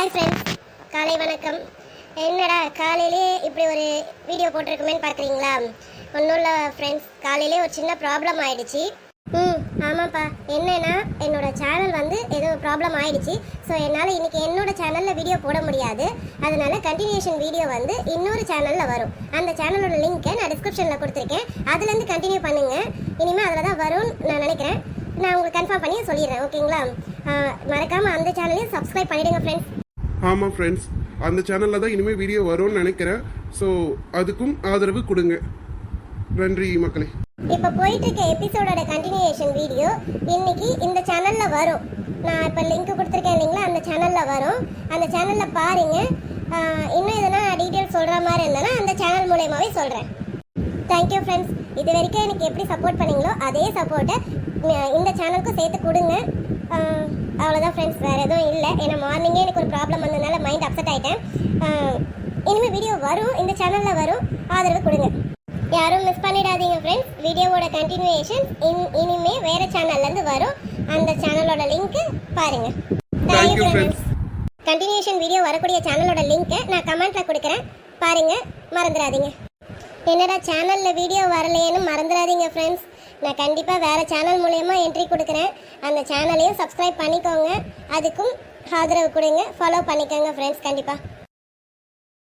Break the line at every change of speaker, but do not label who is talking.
Hi friends காலை வணக்கம். என்னடா காலையிலே இப்படி ஒரு வீடியோ போட்டிருக்குமேன்னு பார்க்குறீங்களா? ஒன்றும் இல்லை ஃப்ரெண்ட்ஸ் காலையிலே ஒரு சின்ன ப்ராப்ளம் ஆயிடுச்சு. ம் ஆமாப்பா. என்னன்னா என்னோடய சேனல் வந்து ஏதோ ப்ராப்ளம் ஆயிடுச்சு. ஸோ என்னால் இன்னைக்கு என்னோட சேனலில் வீடியோ போட முடியாது. அதனால் கண்டினியூஷன் வீடியோ வந்து இன்னொரு சேனலில் வரும். அந்த சேனலோட லிங்க்கை நான் டிஸ்கிரிப்ஷனில் கொடுத்துருக்கேன். அதுலேருந்து கண்டினியூ பண்ணுங்கள் இனிமேல் அதில் தான் வரும்னு நான் நினைக்கிறேன். நான் உங்களுக்கு கன்ஃபார்ம் பண்ணி சொல்லிடுறேன் ஓகேங்களா மறக்காமல் அந்த சேனலையும் சப்ஸ்கிரைப் பண்ணிவிடுங்க ஃப்ரெண்ட்ஸ்
ஆமாம் ஃப்ரெண்ட்ஸ் அந்த சேனலில் தான் இனிமேல் வீடியோ வரும்னு நினைக்கிறேன். ஸோ அதுக்கும் ஆதரவு கொடுங்க. நன்றி மக்களே.
இப்போ போயிட்டு இருக்க எபிசோடோட கண்டினியூஷன் வீடியோ இன்னைக்கு இந்த சேனலில் வரும். நான் இப்போ லிங்க் கொடுத்துருக்கேன் இல்லைங்களா? அந்த சேனலில் வரும். அந்த சேனலில் பாருங்க. இன்னும் எதனா டீட்டெயில் சொல்கிற மாதிரி இருந்தனா அந்த சேனல் மூலயமாவே சொல்கிறேன் தேங்க்யூ ஃப்ரெண்ட்ஸ் இது வரைக்கும் எனக்கு எப்படி சப்போர்ட் பண்ணீங்களோ அதே சப்போர்ட்டை இந்த சேனலுக்கும் சேர்த்து கொடுங்க. அவ்வளோதான் ஃப்ரெண்ட்ஸ் வேறு எதுவும் இல்லை. ஏன்னா மார்னிங்கே எனக்கு ஒரு ப்ராப்ளம் வந்ததுனால மைண்ட் அப்செட் ஆகிட்டேன் இனிமேல் வீடியோ வரும். இந்த சேனலில் வரும். ஆதரவு கொடுங்க. யாரும் மிஸ் பண்ணிடாதீங்க ஃப்ரெண்ட்ஸ் வீடியோவோட கண்டினியூஷன் இன் இனிமே வேற சேனல்ல இருந்து வரும். அந்த சேனலோட லிங்க் பாருங்க.
Thank you, friends.
Continuation video வரக்கூடிய சேனலோட லிங்க்கை நான் கமெண்ட்ல கொடுக்குறேன். பாருங்க. மறந்துடாதீங்க. என்னடா சேனல்ல வீடியோ வரலையேன்னு மறந்துடாதீங்க ஃப்ரெண்ட்ஸ் நான் கண்டிப்பாக வேறு சேனல் மூலயமா என்ட்ரி கொடுக்குறேன். அந்த சேனலையும் சப்ஸ்கிரைப் பண்ணிக்கோங்க. அதுக்கும் ஆதரவு கொடுங்க. ஃபாலோ பண்ணிக்கோங்க ஃப்ரெண்ட்ஸ் கண்டிப்பாக